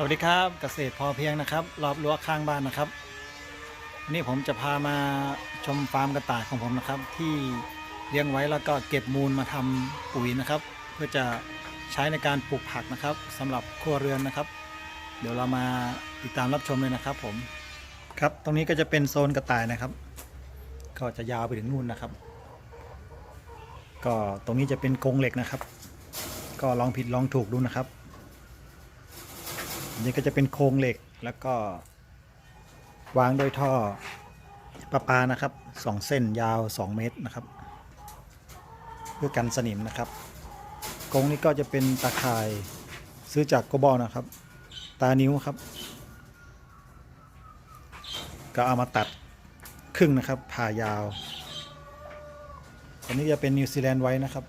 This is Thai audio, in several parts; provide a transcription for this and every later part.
สวัสดีครับเกษตรพอเพียงนะครับ รอบรั้วข้างบ้านนะครับวันนี้ผมจะพามาชมฟาร์มกระต่ายของผมนะครับ ที่เลี้ยงไว้แล้วก็เก็บมูลมาทำปุ๋ยนะครับ เพื่อจะใช้ในการปลูกผักนะครับสำหรับครัวเรือนนะครับ เดี๋ยวเรามาติดตามรับชมเลยนะครับ ผมครับตรงนี้ก็จะเป็นโซนกระต่ายนะครับ ก็จะยาวไปถึงนู่นนะครับ ก็ตรงนี้จะเป็นกรงเหล็กนะครับ ก็ลองผิดลองถูกดูนะครับ นนี้ก็จะเป็นโครงเหล็กแล้วก็ วางด้วยท่อประปานะครับสองเส้นยาว 2 เมตรนะครับ เพื่อกันสนิมนะครับกรงนี้ก็จะเป็นตาข่ายซื้อจากโกบอลนะครับ ตานิ้วครับ ก็เอามาตัดครึ่งนะครับผ่ายาว อันนี้จะเป็นนิวซีแลนด์ไว้นะครับ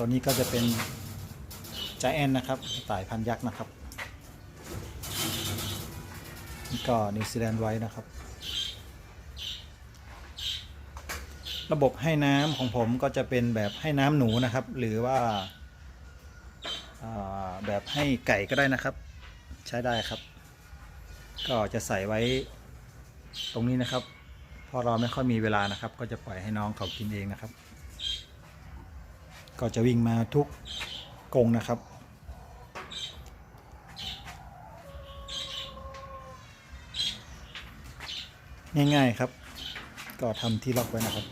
ตัวนี้ก็จะเป็นจแอนนะครับสายพันยักษ์นะครับนี่ก็นิวซีแลนด์ไว้นะครับ ระบบให้น้ำของผมก็จะเป็นแบบให้น้ำหนูนะครับ หรือว่าาแบบให้ไก่ก็ได้นะครับ ใช้ได้ครับ ก็จะใส่ไว้ตรงนี้นะครับ พอเราไม่ค่อยมีเวลานะครับ ก็จะปล่อยให้น้องเขากินเองนะครับ ก็จะวิ่งมาทุกกรงนะครับ ง่ายๆครับ ก็ทำที่ล็อกไว้นะครับ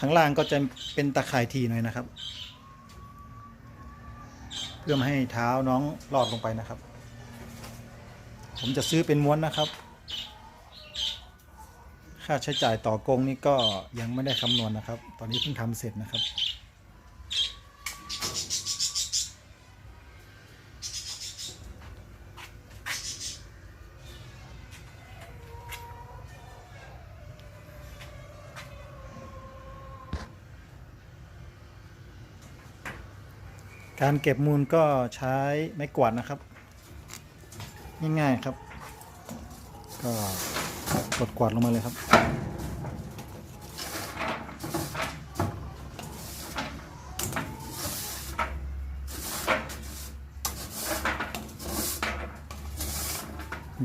ข้างล่างก็จะเป็นตะข่ายทีหน่อยนะครับ เพื่อไม่ให้เท้าน้องลอดลงไปนะครับ ผมจะซื้อเป็นม้วนนะครับ ค่าใช้จ่ายต่อกงนี่ก็ยังไม่ได้คำนวณนะครับ ตอนนี้เพิ่งทำเสร็จนะครับ การเก็บมูลก็ใช้ไม้กวาดนะครับ ง่ายๆครับ ก็ กดกวาดลงมาเลยครับ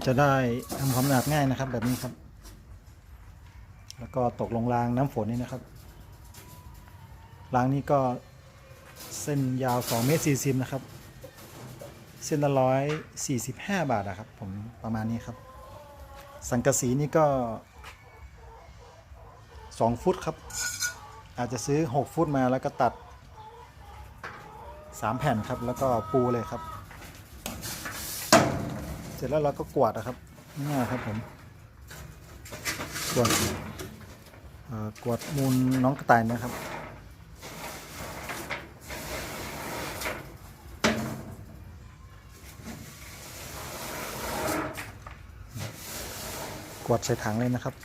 จะได้ทำความสะอาดง่ายนะครับ แบบนี้ครับ แล้วก็ตกลงรางน้ำฝนนี่นะครับรางนี้ก็เส้นยาว2เมตร40นะครับ เส้นละร้อยสี่สิบห้าบาทนะครับ ผมประมาณนี้ครับ สังกะสีนี่ก็ 2 ฟุตครับ อาจจะซื้อ 6 ฟุตมาแล้วก็ตัด 3 แผ่นครับ แล้วก็ปูเลยครับ เสร็จแล้วเราก็กวาดนะครับง่ายครับผมกวาดกวาดมูลน้องกระต่ายนะครับ วดใส่ถังเลยนะครับ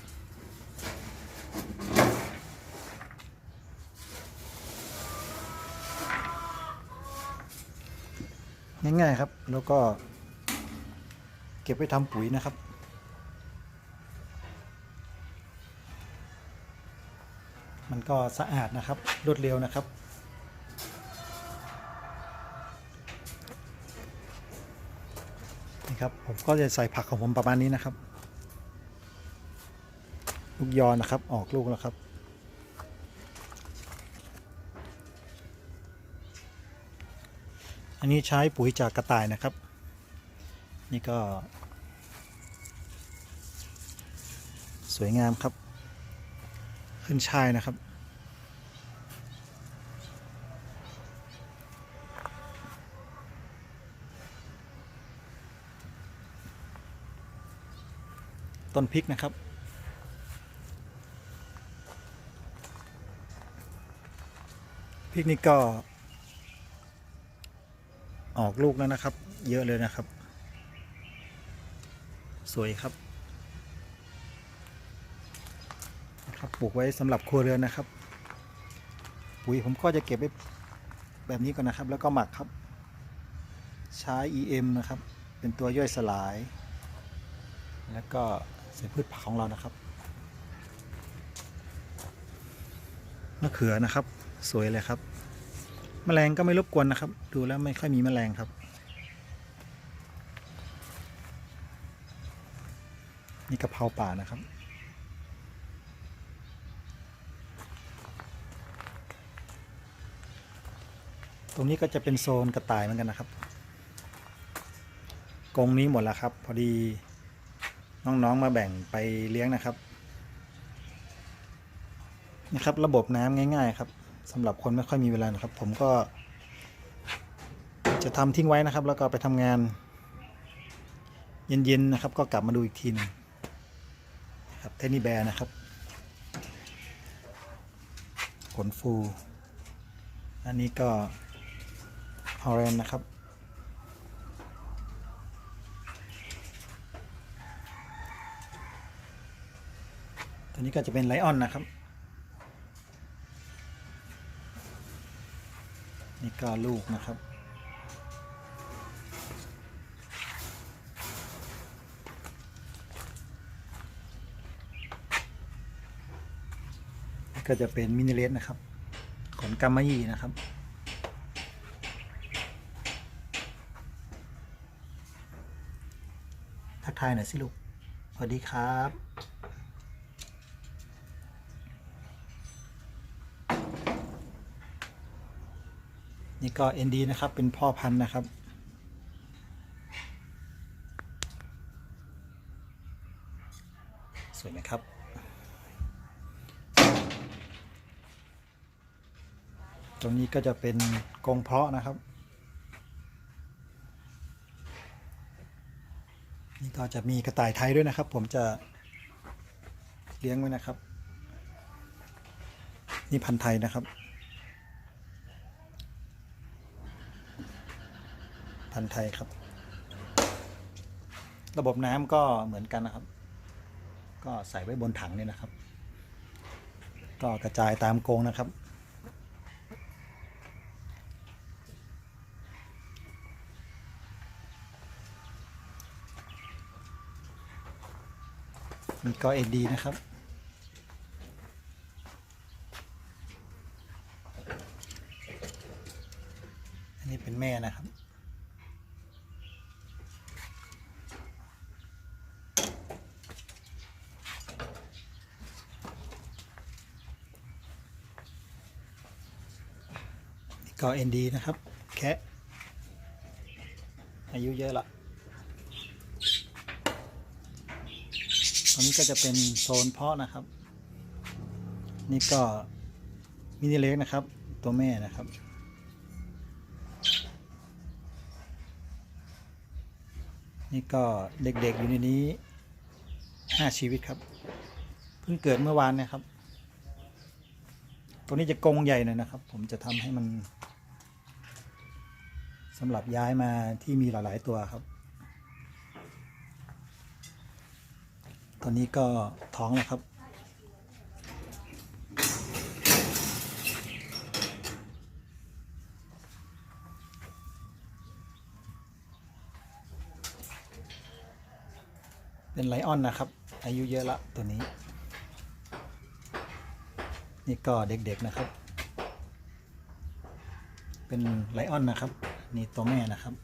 ง่ายๆครับ แล้วก็เก็บไปทำปุ๋ยนะครับมันก็สะอาดนะครับ รวดเร็วนะครับ นี่ครับ ผมก็จะใส่ผักของผมประมาณนี้นะครับ ลูกยอนะครับ ออกลูกแล้วครับ อันนี้ใช้ปุ๋ยจากกระต่ายนะครับ นี่ก็ สวยงามครับ ขึ้นช่ายนะครับต้นพริกนะครับ พริกนี่ก็ ออกลูกแล้วนะครับ เยอะเลยนะครับ สวยครับนะครับปลูกไว้สำหรับครัวเรือนนะครับปุ๋ยผมก็จะเก็บไว้แบบนี้ก่อนนะครับ แล้วก็หมักครับ ใช้ EM นะครับ เป็นตัวย่อยสลาย แล้วก็ใส่พืชผักของเรานะครับมะเขือนะครับ สวยเลยครับแมลงก็ไม่รบกวนนะครับ ดูแล้วไม่ค่อยมีแมลงครับ นี่กะเพราป่านะครับ ตรงนี้ก็จะเป็นโซนกระต่ายเหมือนกันนะครับกรงนี้หมดแล้วครับ พอดีน้องๆมาแบ่งไปเลี้ยงนะครับนะครับ ระบบน้ำง่าย ๆ ครับ สำหรับคนไม่ค่อยมีเวลานะครับ ผมก็ จะทำทิ้งไว้นะครับ แล้วก็ไปทำงาน เย็นๆนะครับ ก็กลับมาดูอีกทีหนึงนครับเทนนี่แบร์นะครับ ขนฟู อันนี้ก็ฮอร์เรนนะครับตัวนี้ก็จะเป็นไลออนนะครับ นี่ก็ลูกนะครับ ก็จะเป็นมินิเลสนะครับขนกัมมะยี่นะครับทักทายหน่อยสิลูก สวัสดีครับ นี่ก็ ND นะครับ เป็นพ่อพันธุ์นะครับ สวยไหมครับ ตรงนี้ก็จะเป็นกรงเพาะนะครับ นี่ก็จะมีกระต่ายไทยด้วยนะครับ ผมจะเลี้ยงไว้นะครับ นี่พันธุ์ไทยนะครับ พันธุ์ไทยครับ ระบบน้ำก็เหมือนกันนะครับ ก็ใส่ไว้บนถังเนี่ยนะครับ ก็กระจายตามโกงนะครับมีก็เอ็นดีนะครับ อันนี้เป็นแม่นะครับ ก็เอ็นดีนะครับแคะอายุเยอะละตรงนี้ก็จะเป็นโซนเพาะนะครับ นี่ก็มินิเล็กนะครับ ตัวแม่นะครับนี่ก็เด็กๆอยู่ในนี้ห้าชีวิตครับ เพิ่งเกิดเมื่อวานนะครับ ตัวนี้จะกรงใหญ่หน่อยนะครับ ผมจะทำให้มัน สำหรับย้ายมาที่มีหลาย ๆ ตัวครับ ตอนนี้ก็ท้องแล้วครับ เป็นไลออนนะครับ อายุเยอะละตัวนี้ นี่ก็เด็ก ๆ นะครับ เป็นไลออนนะครับ นี่ตัวแม่นะครับ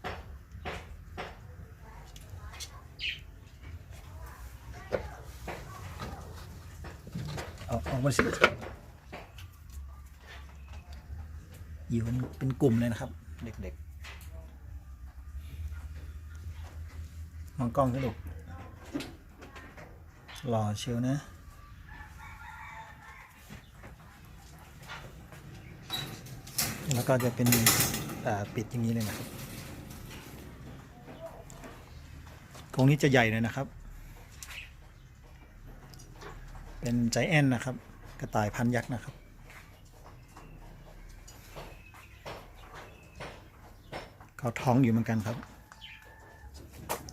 เอาออกมาสิอยู่เป็นกลุ่มเลยนะครับ เด็กๆ มองกล้องกันลูกหล่อเชียวนะแล้วก็จะเป็น ปิดอย่างนี้เลยนะครับตรงนี้จะใหญ่เลยนะครับ เป็นใจแอนนะครับ กระต่ายพันยักษ์นะครับ เขาท้องอยู่เหมือนกันครับ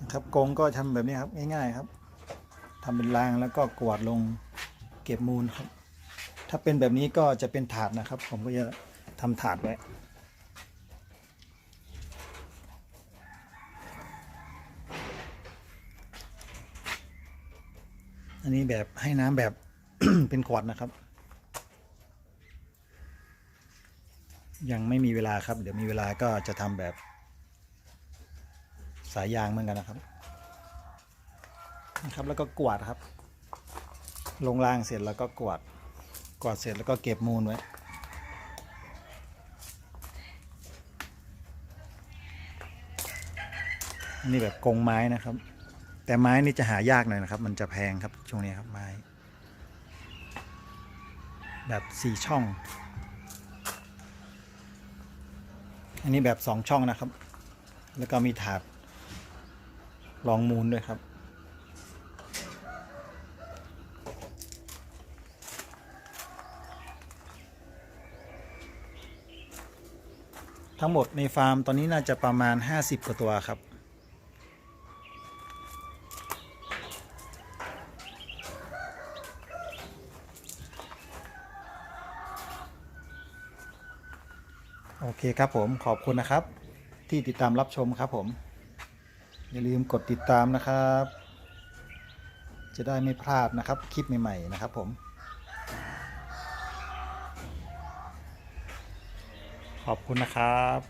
นะครับกรงก็ทำแบบนี้ครับง่ายๆครับทำเป็นรางแล้วก็กวาดลงเก็บมูลครับ ถ้าเป็นแบบนี้ก็จะเป็นถาดนะครับ ผมก็จะทำถาดไว้ อันนี้แบบให้น้ำแบบ เป็นขวดนะครับ ยังไม่มีเวลาครับ เดี๋ยวมีเวลาก็จะทำแบบ สายยางเหมือนกันนะครับนะครับ แล้วก็กวาดครับ ลงรางเสร็จแล้วก็กวาดกวาดเสร็จแล้วก็เก็บมูลไว้นนี้แบบกงไม้นะครับ แต่ไม้นี่จะหายากหน่อยนะครับ มันจะแพงครับช่วงนี้ครับไม้ แบบสี่ช่อง อันนี้แบบสองช่องนะครับ แล้วก็มีถาดรองมูลด้วยครับทั้งหมดในฟาร์มตอนนี้น่าจะประมาณ 50 กว่าตัวครับ โอเคครับผมขอบคุณนะครับ ที่ติดตามรับชมครับผม อย่าลืมกดติดตามนะครับ จะได้ไม่พลาดนะครับ คลิปใหม่ๆนะครับผมขอบคุณนะครับ